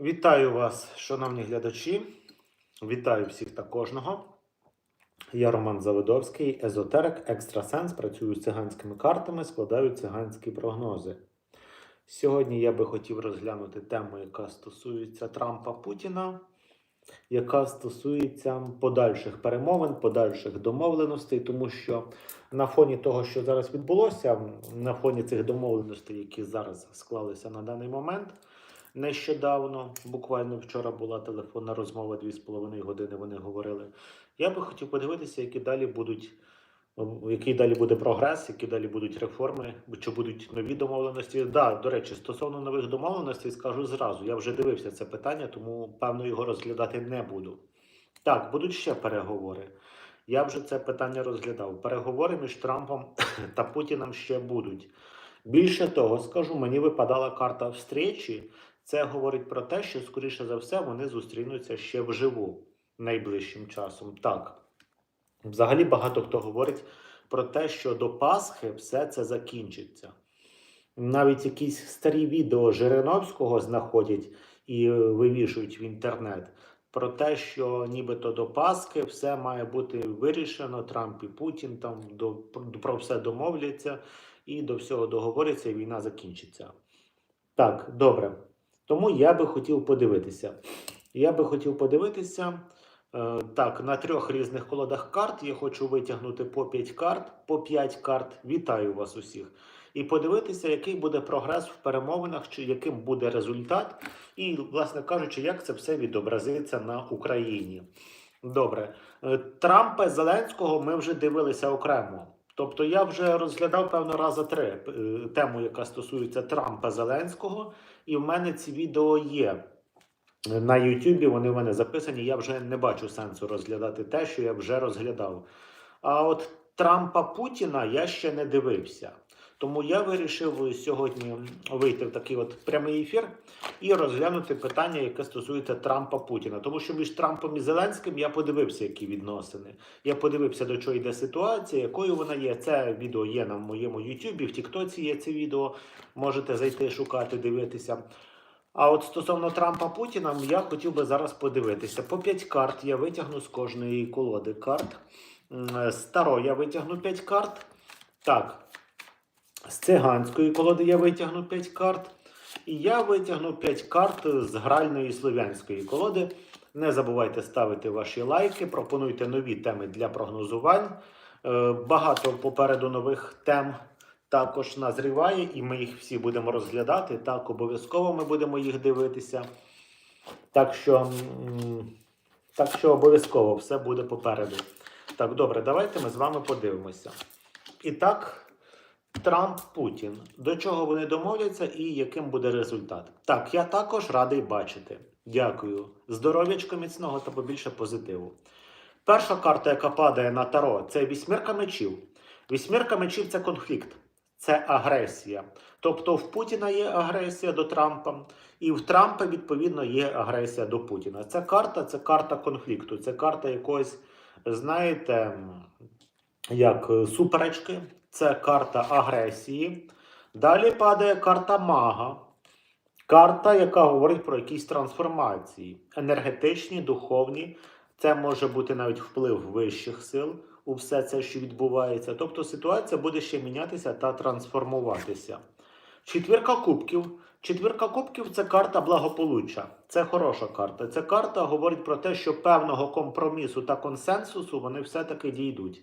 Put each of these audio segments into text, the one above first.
Вітаю вас, шановні глядачі. Вітаю всіх та кожного. Я Роман Заводовський, езотерик, екстрасенс, працюю з циганськими картами, складаю циганські прогнози. Сьогодні я би хотів розглянути тему, яка стосується Трампа Путіна, яка стосується подальших перемовин, подальших домовленостей, тому що на фоні того, що зараз відбулося, на фоні цих домовленостей, які зараз склалися на даний момент, нещодавно, буквально вчора була телефонна розмова 2,5 години. Вони говорили. Я би хотів подивитися, які далі будуть. Який далі буде прогрес, які далі будуть реформи, чи будуть нові домовленості? Да, до речі, стосовно нових домовленостей, скажу зразу. Я вже дивився це питання, тому певно його розглядати не буду. Так, будуть ще переговори. Я вже це питання розглядав. Переговори між Трампом та Путіном ще будуть. Більше того, скажу, мені випадала карта встречі. Це говорить про те, що, скоріше за все, вони зустрінуться ще вживу найближчим часом. Так. Взагалі багато хто говорить про те, що до Пасхи все це закінчиться. Навіть якісь старі відео Жириновського знаходять і вивішують в інтернет про те, що нібито до Пасхи все має бути вирішено. Трамп і Путін там до, про все домовляться і до всього договоряться, і війна закінчиться. Так, добре. Тому я би хотів подивитися. Я би хотів подивитися. Е, Так, на трьох різних колодах карт я хочу витягнути по 5 карт, по 5 карт. Вітаю вас усіх. І подивитися, який буде прогрес в перемовинах, чи яким буде результат, і, власне кажучи, як це все відобразиться на Україні. Добре, Е, Трампа Зеленського ми вже дивилися окремо. Тобто я вже розглядав певно раза три е, тему, яка стосується Трампа Зеленського, і в мене ці відео є на Ютубі вони в мене записані. Я вже не бачу сенсу розглядати те, що я вже розглядав. А от Трампа Путіна я ще не дивився. Тому я вирішив сьогодні вийти в такий от прямий ефір і розглянути питання, яке стосується Трампа Путіна. Тому що між Трампом і Зеленським я подивився, які відносини. Я подивився, до чого йде ситуація, якою вона є. Це відео є на моєму Ютубі, в Тіктоці є це відео. Можете зайти, шукати, дивитися. А от стосовно Трампа Путіна, я хотів би зараз подивитися. По 5 карт я витягну з кожної колоди карт. М, З Таро я витягну 5 карт. Так. З циганської колоди я витягну 5 карт. І я витягну 5 карт з гральної слов'янської колоди. Не забувайте ставити ваші лайки, пропонуйте нові теми для прогнозувань. Е, Багато попереду нових тем також назріває, і ми їх всі будемо розглядати. Так, обов'язково ми будемо їх дивитися. Так що, так що обов'язково все буде попереду. Так, добре, давайте ми з вами подивимося. І так, Трамп Путін. До чого вони домовляться і яким буде результат? Так, я також радий бачити. Дякую. Здоров'ячка міцного та побільше позитиву. Перша карта, яка падає на таро, це вісьмірка мечів. Вісьмірка мечів це конфлікт, це агресія. Тобто в Путіна є агресія до Трампа, і в Трампа, відповідно, є агресія до Путіна. Ця карта це карта конфлікту, це карта якоїсь, знаєте, як е, суперечки, це карта агресії. Далі падає карта мага. Карта, яка говорить про якісь трансформації, енергетичні, духовні. Це може бути навіть вплив вищих сил у все це, що відбувається. Тобто ситуація буде ще мінятися та трансформуватися. Четвірка кубків. Четвірка кубків це карта благополуччя. Це хороша карта. Ця карта говорить про те, що певного компромісу та консенсусу вони все-таки дійдуть.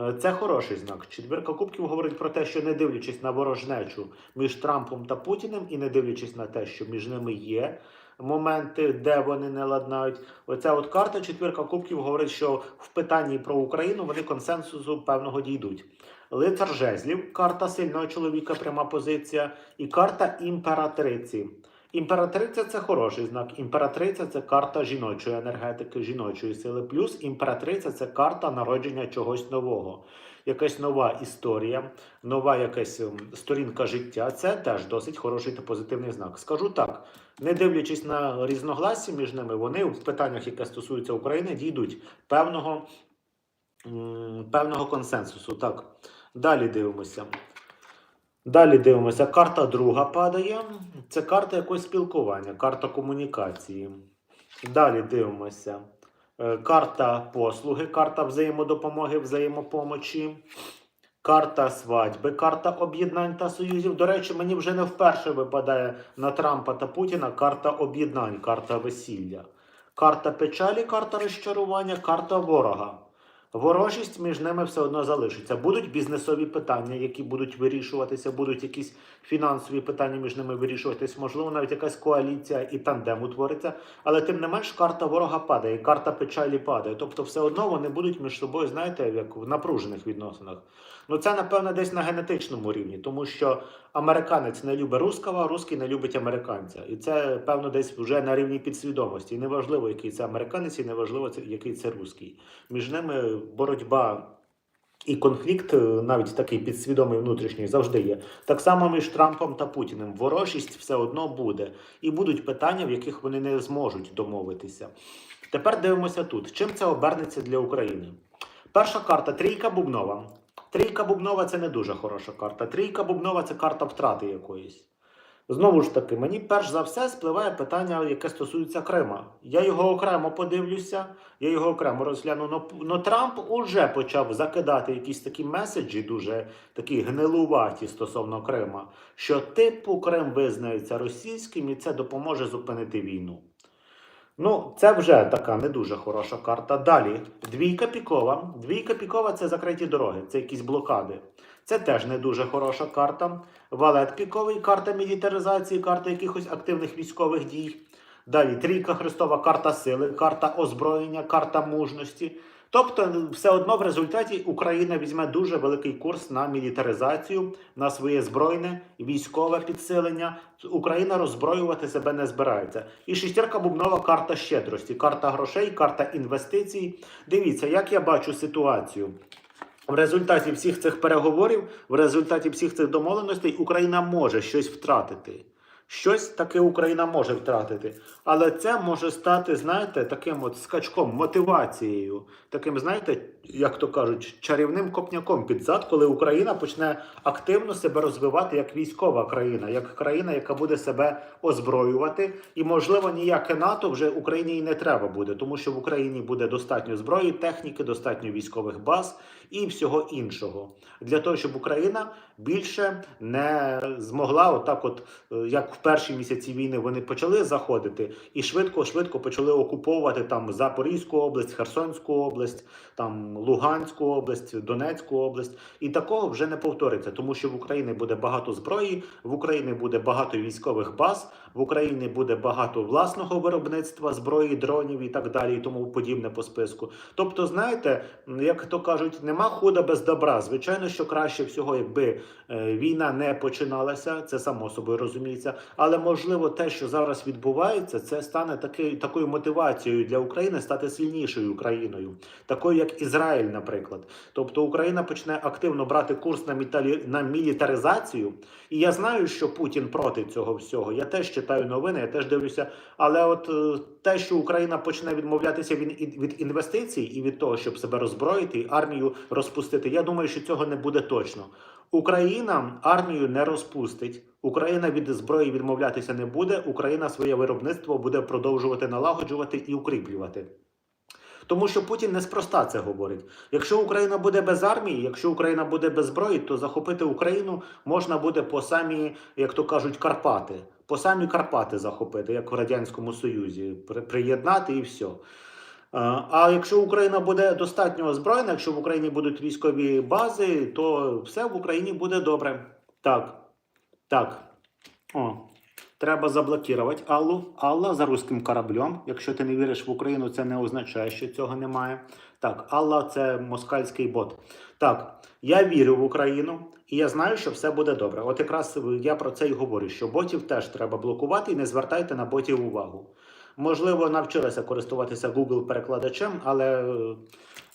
Е, Це хороший знак. Четвірка кубків говорить про те, що не дивлячись на ворожнечу між Трампом та Путіним, і не дивлячись на те, що між ними є моменти, де вони не ладнають. Оця от карта четвірка кубків говорить, що в питанні про Україну вони консенсусу певного дійдуть. Лицар жезлів, карта сильного чоловіка, пряма позиція, і карта імператриці. Імператриця це хороший знак. Імператриця це карта жіночої енергетики, жіночої сили. Плюс імператриця це карта народження чогось нового. Якась нова історія, нова якась ем, сторінка життя. Це теж досить хороший та позитивний знак. Скажу так: не дивлячись на різногласі між ними, вони в питаннях, яке стосується України, дійдуть певного, певного консенсусу. Так, далі дивимося. Далі дивимося, карта друга падає. Це карта якогось спілкування, карта комунікації. Далі дивимося. Е, Карта послуги, карта взаємодопомоги, взаємопомочі, карта свадьби, карта об'єднань та союзів. До речі, мені вже не вперше випадає на Трампа та Путіна карта об'єднань, карта весілля, карта печалі, карта розчарування, карта ворога. Ворожість між ними все одно залишиться. Будуть бізнесові питання, які будуть вирішуватися, будуть якісь фінансові питання між ними вирішуватись, можливо, навіть якась коаліція і тандем утвориться. Але тим не менш карта ворога падає, карта печалі падає. Тобто, все одно вони будуть між собою, знаєте, як в напружених відносинах. Ну це напевно десь на генетичному рівні, тому що американець не любить руского, а русський не любить американця. І це певно десь вже на рівні підсвідомості. І неважливо, який це американець, і неважливо, який це русський. Між ними боротьба. І конфлікт, е, навіть такий підсвідомий внутрішній, завжди є. Так само між Трампом та Путіним. Ворожість все одно буде. І будуть питання, в яких вони не зможуть домовитися. Тепер дивимося тут. Чим це обернеться для України? Перша карта трійка бубнова. Трійка бубнова це не дуже хороша карта. Трійка бубнова це карта втрати якоїсь. Знову ж таки, мені перш за все спливає питання, яке стосується Крима. Я його окремо подивлюся, я його окремо розгляну. Но, Трамп уже почав закидати якісь такі меседжі, дуже такі гнилуваті стосовно Крима, що типу Крим визнається російським і це допоможе зупинити війну. Ну, це вже така не дуже хороша карта. Далі, двійка пікова. Двійка пікова це закриті дороги, це якісь блокади. Це теж не дуже хороша карта. Валет піковий, карта мілітаризації, карта якихось активних військових дій. Далі трійка Христова, карта сили, карта озброєння, карта мужності. Тобто, все одно в результаті Україна візьме дуже великий курс на мілітаризацію, на своє збройне військове підсилення. Україна роззброювати себе не збирається. І шістірка бубнова карта щедрості, карта грошей, карта інвестицій. Дивіться, як я бачу ситуацію. В результаті всіх цих переговорів, в результаті всіх цих домовленостей Україна може щось втратити. Щось таке Україна може втратити. Але це може стати, знаєте, таким от скачком, мотивацією, таким, знаєте, як то кажуть, чарівним копняком під зад, коли Україна почне активно себе розвивати як військова країна, як країна, яка буде себе озброювати. І, можливо, ніяке НАТО вже Україні і не треба буде, тому що в Україні буде достатньо зброї, техніки, достатньо військових баз і всього іншого для того, щоб Україна більше не змогла, отак, от е, як в перші місяці війни вони почали заходити і швидко, швидко почали окуповувати там Запорізьку область, Херсонську область, там Луганську область, Донецьку область. І такого вже не повториться, тому що в Україні буде багато зброї, в Україні буде багато військових баз, в Україні буде багато власного виробництва зброї, дронів і так далі, і тому подібне по списку. Тобто, знаєте, як то кажуть, нема худа без добра. Звичайно, що краще всього, якби е, війна не починалася, це само собою розуміється. Але можливо, те, що зараз відбувається, це стане таки, такою мотивацією для України стати сильнішою країною, такою як Ізраїль, наприклад. Тобто Україна почне активно брати курс на міталі... на мілітаризацію. І я знаю, що Путін проти цього всього. Я теж читаю новини, я теж дивлюся. Але от е, те, що Україна почне відмовлятися від, інвестицій і від того, щоб себе роззброїти, армію розпустити, я думаю, що цього не буде точно. Україна армію не розпустить. Україна від зброї відмовлятися не буде. Україна своє виробництво буде продовжувати налагоджувати і укріплювати. Тому що Путін неспроста це говорить. Якщо Україна буде без армії, якщо Україна буде без зброї, то захопити Україну можна буде по самі, як то кажуть, Карпати. По самі Карпати захопити, як в Радянському Союзі, приєднати і все. А якщо Україна буде достатньо озброєна, якщо в Україні будуть військові бази, то все в Україні буде добре. Так. Так. О. Треба заблокувати Аллу. Алла за руським кораблем. Якщо ти не віриш в Україну, це не означає, що цього немає. Так, Алла це москальський бот. Так, я вірю в Україну і я знаю, що все буде добре. От якраз я про це і говорю: що ботів теж треба блокувати і не звертайте на ботів увагу. Можливо, навчилися користуватися Google перекладачем, але е,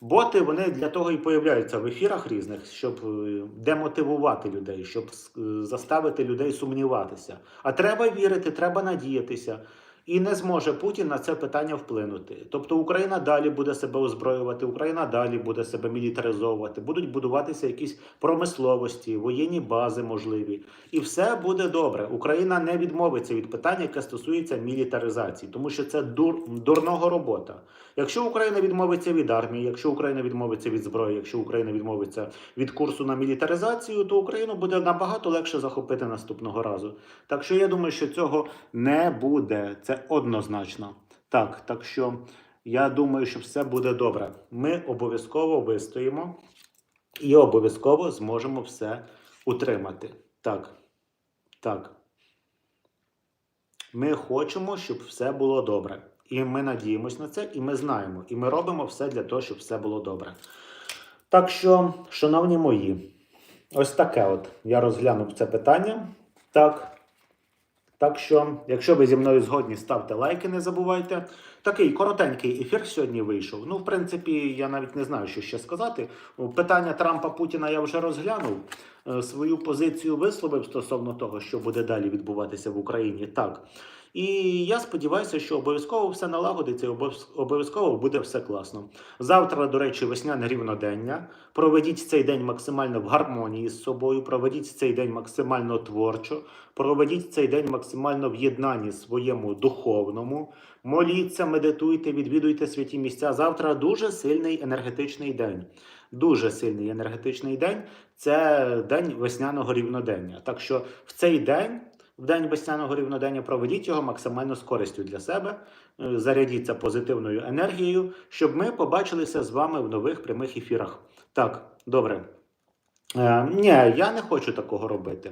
боти вони для того і появляються в ефірах різних, щоб е, демотивувати людей, щоб е, заставити людей сумніватися. А треба вірити, треба надіятися. І не зможе Путін на це питання вплинути. Тобто Україна далі буде себе озброювати, Україна далі буде себе мілітаризовувати, будуть будуватися якісь промисловості, воєнні бази можливі, і все буде добре. Україна не відмовиться від питання, яке стосується мілітаризації, тому що це дур, дурного робота. Якщо Україна відмовиться від армії, якщо Україна відмовиться від зброї, якщо Україна відмовиться від курсу на мілітаризацію, то Україну буде набагато легше захопити наступного разу. Так що я думаю, що цього не буде. Це однозначно. Так, так що я думаю, що все буде добре. Ми обов'язково вистоїмо і обов'язково зможемо все утримати. Так. Так. Ми хочемо, щоб все було добре. І ми надіємось на це, і ми знаємо, і ми робимо все для того, щоб все було добре. Так що, шановні мої, ось таке от я розглянув це питання. Так. Так що, якщо ви зі мною згодні, ставте лайки, не забувайте. Такий коротенький ефір сьогодні вийшов. Ну, в принципі, я навіть не знаю, що ще сказати. Питання Трампа Путіна я вже розглянув. Е, Свою позицію висловив стосовно того, що буде далі відбуватися в Україні. Так. І я сподіваюся, що обов'язково все налагодиться, обов'язково буде все класно. Завтра, до речі, весняне рівнодення. Проведіть цей день максимально в гармонії з собою, проведіть цей день максимально творчо, проведіть цей день максимально в єднанні своєму духовному. Моліться, медитуйте, відвідуйте святі місця. Завтра дуже сильний енергетичний день. Дуже сильний енергетичний день це день весняного рівнодення. Так що в цей день, в день весняного рівнодення, проведіть його максимально з користю для себе, е, зарядіться позитивною енергією, щоб ми побачилися з вами в нових прямих ефірах. Так, добре. Е, ні, я не хочу такого робити.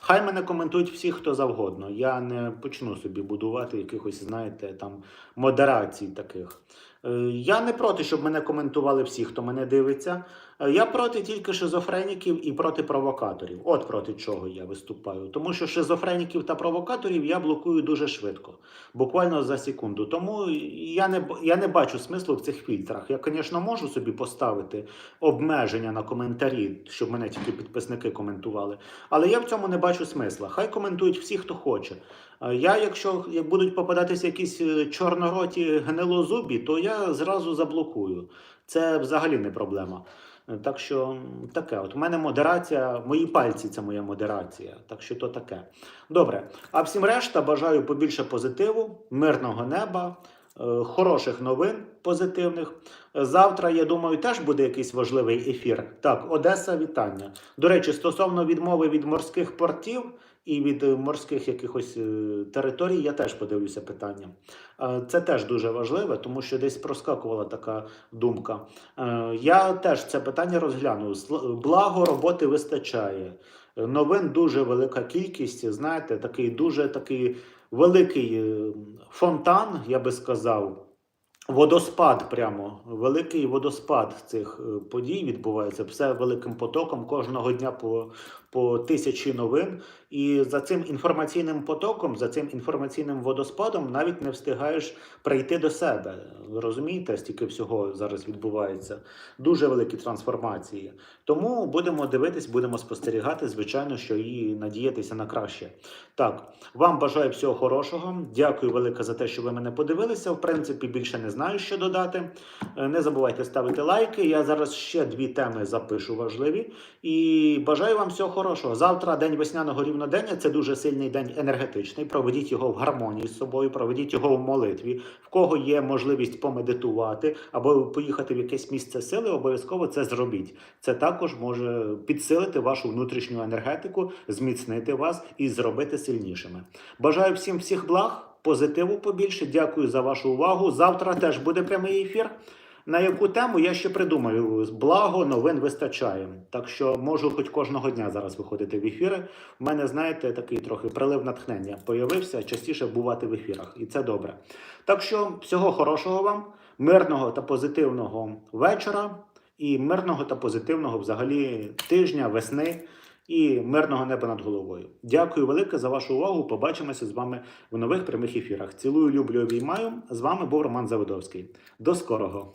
Хай мене коментують всі, хто завгодно. Я не почну собі будувати якихось, знаєте, там модерацій таких. Е, Я не проти, щоб мене коментували всі, хто мене дивиться. Е, Я проти тільки шизофреніків і проти провокаторів. От проти чого я виступаю. Тому що шизофреніків та провокаторів я блокую дуже швидко, буквально за секунду. Тому я не, я не бачу смислу в цих фільтрах. Я, звісно, можу собі поставити обмеження на коментарі, щоб мене тільки підписники коментували. Але я в цьому не бачу смисла. Хай коментують всі, хто хоче. Е, Я, якщо як будуть попадатися якісь е, чорнороті гнилозубі, то я зразу заблокую. Це взагалі не проблема. Е, Так що таке. От у мене модерація, мої пальці це моя модерація. Так що то таке. Добре. А всім решта бажаю побільше позитиву, мирного неба, хороших новин позитивних. Завтра, я думаю, теж буде якийсь важливий ефір. Так, Одеса, вітання. До речі, стосовно відмови від морських портів і від морських якихось е, територій, я теж подивлюся питання. Е, Це теж дуже важливе, тому що десь проскакувала така думка. Е, Я теж це питання розгляну. Благо роботи вистачає. Новин дуже велика кількість. Знаєте, такий дуже такий великий фонтан, я би сказав. Водоспад прямо, великий водоспад цих подій відбувається. Все великим потоком кожного дня по, по тисячі новин. І за цим інформаційним потоком, за цим інформаційним водоспадом навіть не встигаєш прийти до себе. Розумієте, стільки всього зараз відбувається. Дуже великі трансформації. Тому будемо дивитись, будемо спостерігати, звичайно, що і надіятися на краще. Так, вам бажаю всього хорошого. Дякую велике за те, що ви мене подивилися. В принципі, більше не знаю, що додати. Е, Не забувайте ставити лайки. Я зараз ще дві теми запишу важливі. І бажаю вам всього хорошого. Завтра день весняного рівнодення. Це дуже сильний день енергетичний. Проведіть його в гармонії з собою, проведіть його в молитві. В кого є можливість помедитувати або поїхати в якесь місце сили, обов'язково це зробіть. Це також може підсилити вашу внутрішню енергетику, зміцнити вас і зробити сильнішими. Бажаю всім всіх благ, позитиву побільше. Дякую за вашу увагу. Завтра теж буде прямий ефір. На яку тему я ще придумаю. Благо новин вистачає. Так що можу хоч кожного дня зараз виходити в ефіри. У мене, знаєте, такий трохи прилив натхнення появився частіше бувати в ефірах, і це добре. Так що всього хорошого вам, мирного та позитивного вечора, і мирного та позитивного взагалі тижня, весни і мирного неба над головою. Дякую велике за вашу увагу. Побачимося з вами в нових прямих ефірах. Цілую, люблю, обіймаю. З вами був Роман Заводовський. До скорого!